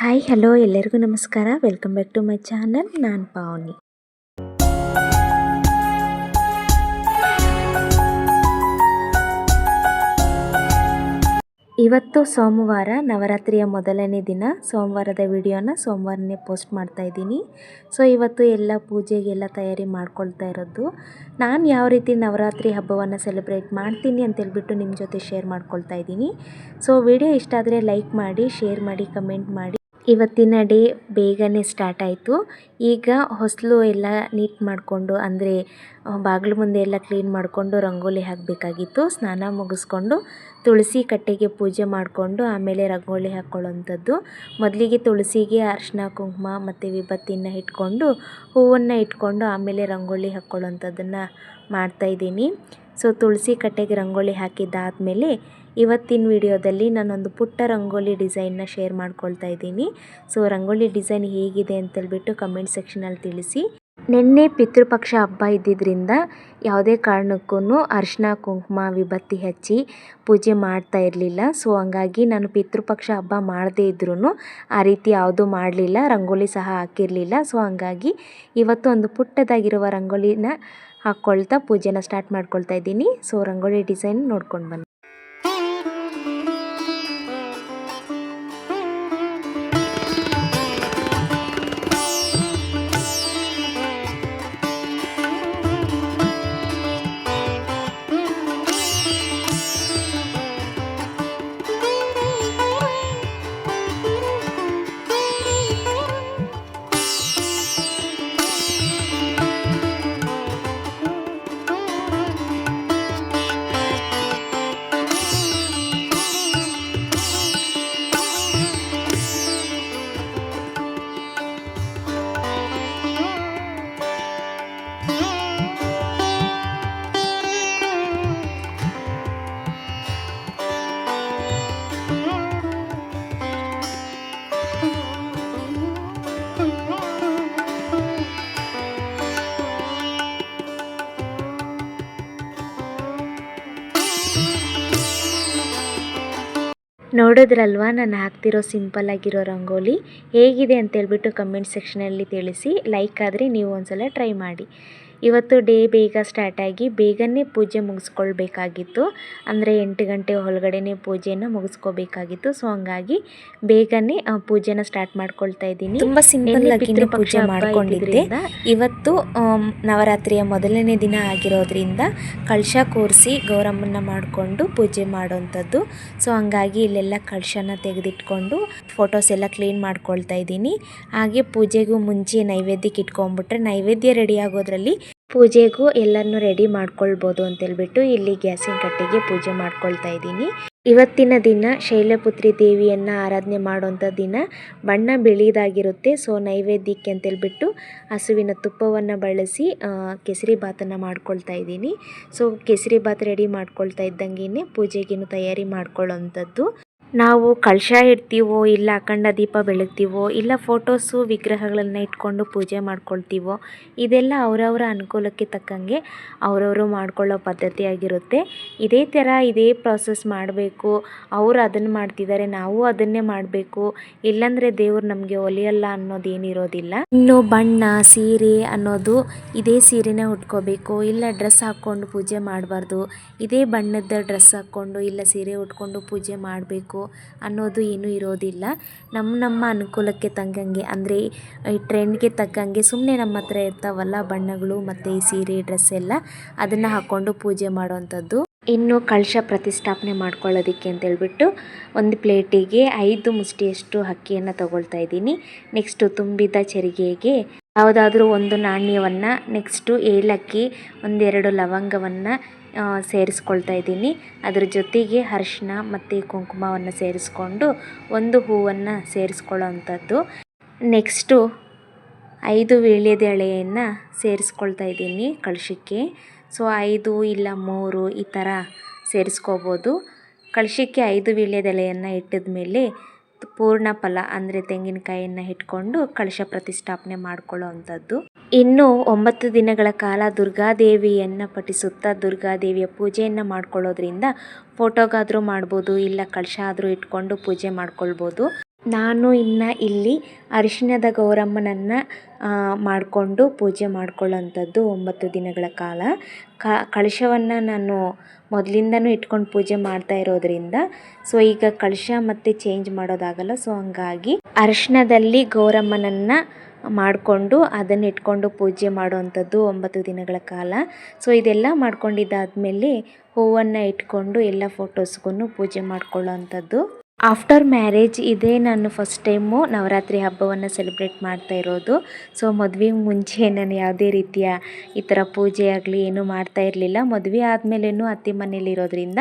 Hi hello ಎಲ್ಲರಿಗೂ ನಮಸ್ಕಾರ. Welcome back to my channel ನಾನು ಪಾವನಿ. ಇವತ್ತು ಸೋಮವಾರ ನವರಾತ್ರಿಯ ಮೊದಲನೇ ದಿನ. ಸೋಮವಾರದ ವಿಡಿಯೋನ ಸೋಮವಾರನೇ ಪೋಸ್ಟ್ ಮಾಡ್ತಾ ಇದ್ದೀನಿ. ಸೊ ಇವತ್ತು ಎಲ್ಲ ಪೂಜೆಗೆಲ್ಲ ತಯಾರಿ ಮಾಡ್ಕೊಳ್ತಾ ಇರೋದು. ನಾನು ಯಾವ ರೀತಿ ನವರಾತ್ರಿ ಹಬ್ಬವನ್ನು ಸೆಲೆಬ್ರೇಟ್ ಮಾಡ್ತೀನಿ ಅಂತೇಳ್ಬಿಟ್ಟು ನಿಮ್ಮ ಜೊತೆ ಶೇರ್ ಮಾಡ್ಕೊಳ್ತಾ ಇದ್ದೀನಿ. ಸೊ ವಿಡಿಯೋ ಇಷ್ಟ ಆದರೆ ಲೈಕ್ ಮಾಡಿ ಶೇರ್ ಮಾಡಿ ಕಮೆಂಟ್ ಮಾಡಿ. ಇವತ್ತಿನ ಡೇ ಬೇಗನೆ ಸ್ಟಾರ್ಟ್ ಆಯಿತು. ಈಗ ಹೊಸಲು ಎಲ್ಲ ನೀಟ್ ಮಾಡಿಕೊಂಡು, ಅಂದರೆ ಬಾಗಿಲು ಮುಂದೆ ಎಲ್ಲ ಕ್ಲೀನ್ ಮಾಡಿಕೊಂಡು ರಂಗೋಲಿ ಹಾಕಬೇಕಾಗಿತ್ತು. ಸ್ನಾನ ಮುಗಿಸ್ಕೊಂಡು ತುಳಸಿ ಕಟ್ಟೆಗೆ ಪೂಜೆ ಮಾಡಿಕೊಂಡು ಆಮೇಲೆ ರಂಗೋಲಿ ಹಾಕ್ಕೊಳ್ಳೋವಂಥದ್ದು. ಮೊದಲಿಗೆ ತುಳಸಿಗೆ ಅರ್ಶಿನ ಕುಂಕುಮ ಮತ್ತು ವಿಭತ್ತಿನ ಇಟ್ಕೊಂಡು, ಹೂವನ್ನು ಇಟ್ಕೊಂಡು ಆಮೇಲೆ ರಂಗೋಲಿ ಹಾಕ್ಕೊಳ್ಳೋವಂಥದ್ದನ್ನು ಮಾಡ್ತಾಯಿದ್ದೀನಿ ಸೊ, ತುಳಸಿ ಕಟ್ಟೆಗೆ ರಂಗೋಲಿ ಹಾಕಿದ್ದಾದಮೇಲೆ ಇವತ್ತಿನ ವಿಡಿಯೋದಲ್ಲಿ ನಾನೊಂದು ಪುಟ್ಟ ರಂಗೋಲಿ ಡಿಸೈನ್ನ ಶೇರ್ ಮಾಡ್ಕೊಳ್ತಾ ಇದ್ದೀನಿ. ಸೊ ರಂಗೋಲಿ ಡಿಸೈನ್ ಹೇಗಿದೆ ಅಂತೇಳ್ಬಿಟ್ಟು ಕಮೆಂಟ್ ಸೆಕ್ಷನಲ್ಲಿ ತಿಳಿಸಿ. ನಿನ್ನೆ ಪಿತೃಪಕ್ಷ ಹಬ್ಬ ಇದ್ದಿದ್ದರಿಂದ ಯಾವುದೇ ಕಾರಣಕ್ಕೂ ಅರ್ಶಿನ, ಕುಂಕುಮ, ವಿಭತ್ತಿ ಹಚ್ಚಿ ಪೂಜೆ ಮಾಡ್ತಾ ಇರಲಿಲ್ಲ. ಸೊ ಹಂಗಾಗಿ ನಾನು ಪಿತೃಪಕ್ಷ ಹಬ್ಬ ಮಾಡದೇ ಇದ್ರೂ ಆ ರೀತಿ ಯಾವುದೂ ಮಾಡಲಿಲ್ಲ, ರಂಗೋಲಿ ಸಹ ಹಾಕಿರಲಿಲ್ಲ. ಸೊ ಹಂಗಾಗಿ ಇವತ್ತು ಒಂದು ಪುಟ್ಟದಾಗಿರುವ ರಂಗೋಲಿನ ಹಾಕ್ಕೊಳ್ತಾ ಪೂಜೆನ ಸ್ಟಾರ್ಟ್ ಮಾಡ್ಕೊಳ್ತಾ ಇದ್ದೀನಿ. ಸೊ ರಂಗೋಲಿ ಡಿಸೈನ್ ನೋಡ್ಕೊಂಡು ಬನ್ನಿ. ನೋಡಿದ್ರಲ್ವಾ? ನಾನು ಹಾಕ್ತಿರೋ ಸಿಂಪಲ್ ಆಗಿರೋ ರಂಗೋಲಿ ಹೇಗಿದೆ ಅಂತೇಳ್ಬಿಟ್ಟು ಕಮೆಂಟ್ ಸೆಕ್ಷನಲ್ಲಿ ತಿಳಿಸಿ. ಲೈಕ್ ಆದರೆ ನೀವು ಒಂದ್ಸಲ ಟ್ರೈ ಮಾಡಿ. ಇವತ್ತು ಡೇ ಬೇಗ ಸ್ಟಾರ್ಟ್ ಆಗಿ ಬೇಗನೆ ಪೂಜೆ ಮುಗಿಸ್ಕೊಳ್ಬೇಕಾಗಿತ್ತು. ಅಂದರೆ ಎಂಟು ಗಂಟೆ ಒಳಗಡೆನೆ ಪೂಜೆಯನ್ನು ಮುಗಿಸ್ಕೋಬೇಕಾಗಿತ್ತು. ಸೊ ಹಂಗಾಗಿ ಬೇಗನೆ ಪೂಜೆನ ಸ್ಟಾರ್ಟ್ ಮಾಡ್ಕೊಳ್ತಾ ಇದ್ದೀನಿ. ತುಂಬ ಸಿಂಪಲ್ ಆಗಿ ಪೂಜೆ ಮಾಡ್ಕೊಂಡಿದ್ದೆ. ಇವತ್ತು ನವರಾತ್ರಿಯ ಮೊದಲನೇ ದಿನ ಆಗಿರೋದ್ರಿಂದ ಕಳಶ ಕೂರಿಸಿ ಗೌರಮ್ಮನ ಮಾಡಿಕೊಂಡು ಪೂಜೆ ಮಾಡೋವಂಥದ್ದು ಸೊ ಹಂಗಾಗಿ ಇಲ್ಲೆಲ್ಲ ಕಳಶನ ತೆಗೆದಿಟ್ಕೊಂಡು ಫೋಟೋಸ್ ಎಲ್ಲ ಕ್ಲೀನ್ ಮಾಡ್ಕೊಳ್ತಾ ಇದ್ದೀನಿ. ಹಾಗೆ ಪೂಜೆಗೂ ಮುಂಚೆ ನೈವೇದ್ಯಕ್ಕೆ ಇಟ್ಕೊಂಡ್ಬಿಟ್ರೆ ನೈವೇದ್ಯ ರೆಡಿ ಆಗೋದ್ರಲ್ಲಿ ಪೂಜೆಗೂ ಎಲ್ಲನೂ ರೆಡಿ ಮಾಡ್ಕೊಳ್ಬೋದು ಅಂತೇಳ್ಬಿಟ್ಟು ಇಲ್ಲಿ ಗ್ಯಾಸಿನ ಕಟ್ಟಿಗೆ ಪೂಜೆ ಮಾಡ್ಕೊಳ್ತಾ ಇದ್ದೀನಿ. ಇವತ್ತಿನ ದಿನ ಶೈಲಪುತ್ರಿ ದೇವಿಯನ್ನು ಆರಾಧನೆ ಮಾಡುವಂಥ ದಿನ ಬಣ್ಣ ಬಿಳಿದಾಗಿರುತ್ತೆ. ಸೊ, ನೈವೇದ್ಯಕ್ಕೆ ಅಂತೇಳ್ಬಿಟ್ಟು ಹಸುವಿನ ತುಪ್ಪವನ್ನು ಬಳಸಿ ಕೆಸರಿ ಬಾತನ್ನು ಮಾಡ್ಕೊಳ್ತಾ ಇದ್ದೀನಿ. ಸೊ, ಕೆಸರಿ ಬಾತ್ ರೆಡಿ ಮಾಡ್ಕೊಳ್ತಾ ಇದ್ದಂಗೆ ಪೂಜೆಗೇನು ತಯಾರಿ ಮಾಡ್ಕೊಳ್ಳೋವಂಥದ್ದು ನಾವು ಕಳಶ ಇಡ್ತೀವೋ, ಇಲ್ಲ ಅಖಂಡ ದೀಪ ಬೆಳಗ್ತೀವೋ, ಇಲ್ಲ ಫೋಟೋಸು ವಿಗ್ರಹಗಳನ್ನು ಇಟ್ಕೊಂಡು ಪೂಜೆ ಮಾಡ್ಕೊಳ್ತೀವೋ, ಇದೆಲ್ಲ ಅವರವರ ಅನುಕೂಲಕ್ಕೆ ತಕ್ಕಂಗೆ ಅವರವರು ಮಾಡ್ಕೊಳ್ಳೋ ಪದ್ಧತಿ ಆಗಿರುತ್ತೆ. ಇದೇ ಥರ ಇದೇ ಪ್ರಾಸೆಸ್ ಮಾಡಬೇಕು. ಅವರು ಅದನ್ನು ಮಾಡ್ತಿದ್ದಾರೆ, ನಾವು ಅದನ್ನೇ ಮಾಡಬೇಕು. ಇಲ್ಲಾಂದರೆ ದೇವರು ನಮಗೆ ಒಲಿಯಲ್ಲ ಅನ್ನೋದೇನಿರೋದಿಲ್ಲ. ಇನ್ನು ಬಣ್ಣ, ಸೀರೆ ಅನ್ನೋದು ಇದೇ ಸೀರೆನೇ ಉಟ್ಕೋಬೇಕು. ಇಲ್ಲ ಡ್ರೆಸ್ ಹಾಕ್ಕೊಂಡು ಪೂಜೆ ಮಾಡಬಾರ್ದು. ಇದೇ ಬಣ್ಣದ ಡ್ರೆಸ್ ಹಾಕ್ಕೊಂಡು, ಇಲ್ಲ ಸೀರೆ ಉಟ್ಕೊಂಡು ಪೂಜೆ ಮಾಡಬೇಕು. ಅನ್ನೋದು ಏನೂ ಇರೋದಿಲ್ಲ. ನಮ್ಮ ನಮ್ಮ ಅನುಕೂಲಕ್ಕೆ ತಕ್ಕಂಗೆ, ಅಂದರೆ ಈ ಟ್ರೆಂಡ್ಗೆ ತಕ್ಕಂಗೆ ಸುಮ್ಮನೆ ನಮ್ಮ ಹತ್ರ ಇರ್ತಾವಲ್ಲ ಬಣ್ಣಗಳು ಮತ್ತು ಈ ಸೀರೆ, ಡ್ರೆಸ್ ಎಲ್ಲ, ಅದನ್ನು ಹಾಕ್ಕೊಂಡು ಪೂಜೆ ಮಾಡೋವಂಥದ್ದು. ಇನ್ನು ಕಳಶ ಪ್ರತಿಷ್ಠಾಪನೆ ಮಾಡ್ಕೊಳ್ಳೋದಕ್ಕೆ ಅಂತೇಳ್ಬಿಟ್ಟು ಒಂದು ಪ್ಲೇಟಿಗೆ ಐದು ಮುಷ್ಟಿಯಷ್ಟು ಅಕ್ಕಿಯನ್ನು ತಗೊಳ್ತಾ ಇದ್ದೀನಿ. ನೆಕ್ಸ್ಟು ತುಂಬಿದ ಚರಿಗೆಗೆ ಯಾವುದಾದ್ರೂ ಒಂದು ನಾಣ್ಯವನ್ನು, ನೆಕ್ಸ್ಟು ಏಲಕ್ಕಿ, ಒಂದೆರಡು ಲವಂಗವನ್ನು ಸೇರಿಸ್ಕೊಳ್ತಾ ಇದ್ದೀನಿ. ಅದ್ರ ಜೊತೆಗೆ ಅರಿಶಿನ ಮತ್ತು ಕುಂಕುಮವನ್ನು ಸೇರಿಸ್ಕೊಂಡು ಒಂದು ಹೂವನ್ನು ಸೇರಿಸ್ಕೊಳ್ಳೋ ಅಂಥದ್ದು. ನೆಕ್ಸ್ಟು ಐದು ವೀಳ್ಯದೆಳೆಯನ್ನು ಸೇರಿಸ್ಕೊಳ್ತಾ ಇದ್ದೀನಿ ಕಳಶಕ್ಕೆ. ಸೊ ಐದು ಇಲ್ಲ ಮೂರು ಈ ಥರ ಸೇರಿಸ್ಕೋಬೋದು. ಕಳಶಕ್ಕೆ ಐದು ವೀಳ್ಯದೆಲೆಯನ್ನು ಇಟ್ಟಿದ ಮೇಲೆ ಪೂರ್ಣ ಫಲ ಅಂದರೆ ತೆಂಗಿನಕಾಯಿಯನ್ನು ಇಟ್ಕೊಂಡು ಕಳಶ ಪ್ರತಿಷ್ಠಾಪನೆ ಮಾಡ್ಕೊಳ್ಳೋ ಅಂಥದ್ದು. ಇನ್ನು ಒಂಬತ್ತು ದಿನಗಳ ಕಾಲ ದುರ್ಗಾದೇವಿಯನ್ನು ಪಠಿಸುತ್ತಾ ದುರ್ಗಾದೇವಿಯ ಪೂಜೆಯನ್ನು ಮಾಡ್ಕೊಳ್ಳೋದ್ರಿಂದ ಫೋಟೋಗಾದರೂ ಮಾಡ್ಬೋದು, ಇಲ್ಲ ಕಳಶ ಆದರೂ ಇಟ್ಕೊಂಡು ಪೂಜೆ ಮಾಡ್ಕೊಳ್ಬೋದು. ನಾನು ಇನ್ನು ಇಲ್ಲಿ ಅರಿಶಿಣದ ಗೌರಮ್ಮನನ್ನು ಮಾಡಿಕೊಂಡು ಪೂಜೆ ಮಾಡ್ಕೊಳ್ಳೋಂಥದ್ದು ಒಂಬತ್ತು ದಿನಗಳ ಕಾಲ. ಕಳಶವನ್ನು ನಾನು ಮೊದಲಿಂದನೂ ಇಟ್ಕೊಂಡು ಪೂಜೆ ಮಾಡ್ತಾ ಇರೋದರಿಂದ, ಸೊ ಈಗ ಕಳಶ ಮತ್ತೆ ಚೇಂಜ್ ಮಾಡೋದಾಗಲ್ಲ, ಸೊ ಹಂಗಾಗಿ ಅರಿಶಿಣದಲ್ಲಿ ಗೌರಮ್ಮನನ್ನು ಮಾಡಿಕೊಂಡು ಅದನ್ನು ಇಟ್ಕೊಂಡು ಪೂಜೆ ಮಾಡುವಂಥದ್ದು ಒಂಬತ್ತು ದಿನಗಳ ಕಾಲ. ಸೊ ಇದೆಲ್ಲ ಮಾಡ್ಕೊಂಡಿದ್ದಾದಮೇಲೆ ಹೂವನ್ನು ಇಟ್ಕೊಂಡು ಎಲ್ಲ ಫೋಟೋಸ್ಗೂ ಪೂಜೆ ಮಾಡ್ಕೊಳ್ಳೋ ಅಂಥದ್ದು ಆಫ್ಟರ್ ಮ್ಯಾರೇಜ್ ಇದೇ ನಾನು ಫಸ್ಟ್ ಟೈಮು ನವರಾತ್ರಿ ಹಬ್ಬವನ್ನು ಸೆಲೆಬ್ರೇಟ್ ಮಾಡ್ತಾ ಇರೋದು. ಸೊ ಮದುವೆಗೆ ಮುಂಚೆ ನಾನು ಯಾವುದೇ ರೀತಿಯ ಈ ಥರ ಪೂಜೆ ಆಗಲಿ ಏನೂ ಮಾಡ್ತಾ ಇರಲಿಲ್ಲ. ಮದುವೆ ಆದಮೇಲೇನು ಅತ್ತೆ ಮನೇಲಿ ಇರೋದ್ರಿಂದ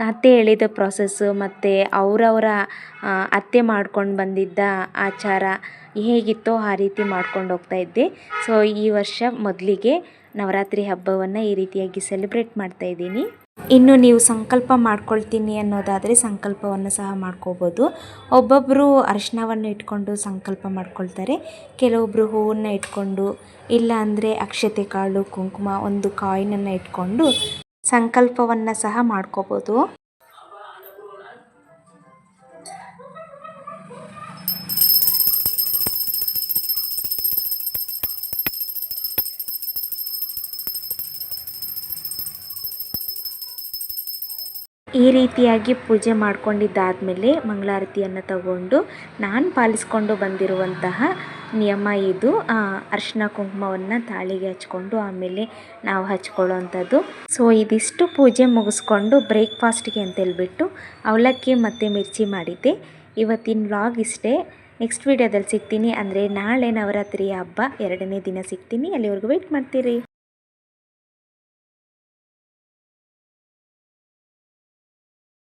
ಅತ್ತೆ ಹೇಳಿದ ಪ್ರಾಸೆಸ್ಸು ಮತ್ತು ಅವರವರ ಅತ್ತೆ ಮಾಡ್ಕೊಂಡು ಬಂದಿದ್ದ ಆಚಾರ ಹೇಗಿತ್ತೋ ಆ ರೀತಿ ಮಾಡ್ಕೊಂಡು ಹೋಗ್ತಾ ಇದ್ದೆ. ಸೊ ಈ ವರ್ಷ ಮೊದಲಿಗೆ ನವರಾತ್ರಿ ಹಬ್ಬವನ್ನು ಈ ರೀತಿಯಾಗಿ ಸೆಲೆಬ್ರೇಟ್ ಮಾಡ್ತಾ ಇದ್ದೀನಿ. ಇನ್ನು ನೀವು ಸಂಕಲ್ಪ ಮಾಡ್ಕೊಳ್ತೀನಿ ಅನ್ನೋದಾದರೆ ಸಂಕಲ್ಪವನ್ನು ಸಹ ಮಾಡ್ಕೋಬೋದು. ಒಬ್ಬೊಬ್ಬರು ಅರಿಶಿನವನ್ನು ಇಟ್ಕೊಂಡು ಸಂಕಲ್ಪ ಮಾಡ್ಕೊಳ್ತಾರೆ. ಕೆಲವೊಬ್ಬರು ಹೂವನ್ನು ಇಟ್ಕೊಂಡು ಇಲ್ಲ ಅಂದರೆ ಅಕ್ಷತೆ ಕಾಳು, ಕುಂಕುಮ, ಒಂದು ಕಾಯಿನನ್ನು ಇಟ್ಕೊಂಡು ಸಂಕಲ್ಪವನ್ನು ಸಹ ಮಾಡ್ಕೋಬೋದು. ಈ ರೀತಿಯಾಗಿ ಪೂಜೆ ಮಾಡ್ಕೊಂಡಿದ್ದಾದಮೇಲೆ ಮಂಗಳಾರತಿಯನ್ನು ತಗೊಂಡು ನಾನು ಪಾಲಿಸ್ಕೊಂಡು ಬಂದಿರುವಂತಹ ನಿಯಮ ಇದು. ಅರಿಶಿನ ಕುಂಕುಮವನ್ನು ತಾಳಿಗೆ ಹಚ್ಕೊಂಡು ಆಮೇಲೆ ನಾವು ಹಚ್ಕೊಳ್ಳೋವಂಥದ್ದು. ಸೊ ಇದಿಷ್ಟು ಪೂಜೆ ಮುಗಿಸ್ಕೊಂಡು ಬ್ರೇಕ್ಫಾಸ್ಟ್ಗೆ ಅಂತ ಹೇಳಿಬಿಟ್ಟು ಅವಲಕ್ಕಿ ಮತ್ತು ಮಿರ್ಚಿ ಮಾಡಿದ್ದೆ. ಇವತ್ತಿನ ವ್ಲಾಗ್ ಇಷ್ಟೇ. ನೆಕ್ಸ್ಟ್ ವೀಡಿಯೋದಲ್ಲಿ ಸಿಗ್ತೀನಿ ಅಂದರೆ ನಾಳೆ ನವರಾತ್ರಿ ಹಬ್ಬ. ಎರಡನೇ ದಿನ ಸಿಗ್ತೀನಿ. ಅಲ್ಲಿವರೆಗೂ ವೆಯ್ಟ್ ಮಾಡ್ತೀರಿ.